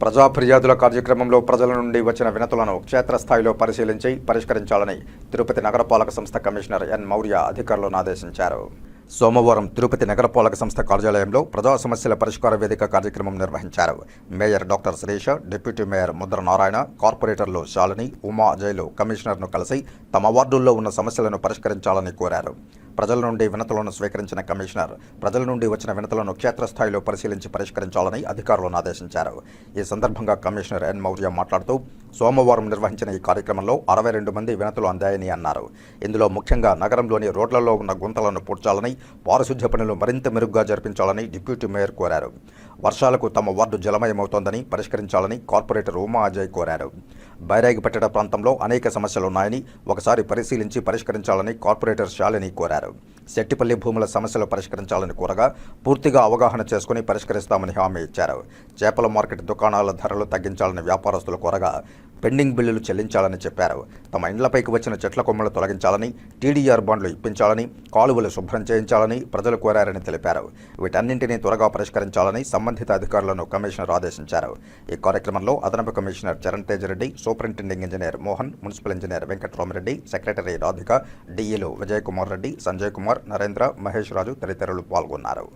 ప్రజా ఫిర్యాదుల కార్యక్రమంలో ప్రజల నుండి వచ్చిన వినతులను క్షేత్రస్థాయిలో పరిశీలించి పరిష్కరించాలని తిరుపతి నగరపాలక సంస్థ కమిషనర్ ఎన్ మౌర్య అధికారులను ఆదేశించారు. సోమవారం తిరుపతి నగరపాలక సంస్థ కార్యాలయంలో ప్రజా సమస్యల పరిష్కార వేదిక కార్యక్రమం నిర్వహించారు. Mayor doctor Srisha deputy mayor Mudra Narayana కార్పొరేటర్లు శాలిని ఉమా అజయ్లు కమిషనర్ను కలిసి తమ వార్డుల్లో ఉన్న సమస్యలను పరిష్కరించాలని కోరారు. ప్రజల నుండి వినతులను స్వీకరించిన కమిషనర్ ప్రజల నుండి వచ్చిన వినతులను క్షేత్రస్థాయిలో పరిశీలించి పరిష్కరించాలని అధికారులను ఆదేశించారు. ఈ సందర్భంగా కమిషనర్ ఎన్. మౌర్య మాట్లాడుతూ సోమవారం నిర్వహించిన ఈ కార్యక్రమంలో అరవై రెండు మంది వినతులు అందాయని అన్నారు. ఇందులో ముఖ్యంగా నగరంలోని రోడ్లలో ఉన్న గుంతలను పూడ్చాలని పారిశుధ్య పనులు మరింత మెరుగ్గా జరిపించాలని డిప్యూటీ మేయర్ కోరారు. వర్షాలకు తమ వార్డు జలమయమవుతోందని పరిష్కరించాలని కార్పొరేటర్ ఉమా అజయ్ కోరారు. బైరాగిపట్టణ ప్రాంతంలో అనేక సమస్యలున్నాయని ఒకసారి పరిశీలించి పరిష్కరించాలని కార్పొరేటర్ శాలిని కోరారు. శెట్టిపల్లి భూముల సమస్యలు పరిష్కరించాలని కోరగా పూర్తిగా అవగాహన చేసుకుని పరిష్కరిస్తామని హామీ ఇచ్చారు. చేపల మార్కెట్ దుకాణాల ధరలు తగ్గించాలని వ్యాపారస్తులు కోరగా పెండింగ్ బిల్లులు చెల్లించాలని చెప్పారు. తమ ఇండ్లపైకి వచ్చిన చెట్ల కొమ్మలు తొలగించాలని టీడీఆర్ బాండ్లు ఇప్పించాలని కాలువలు శుభ్రం చేయించాలని ప్రజలు కోరారని తెలిపారు. వీటన్నింటినీ త్వరగా పరిష్కరించాలని సంబంధిత అధికారులను కమిషనర్ ఆదేశించారు. ఈ కార్యక్రమంలో అదనపు commissioner Charan Teja Reddy superintending engineer Mohan municipal engineer Venkatrama Reddy secretary Radhika డిఈలు Vijay Kumar Reddy Sanjay Kumar Narendra Mahesh Raju తదితరులు పాల్గొన్నారు.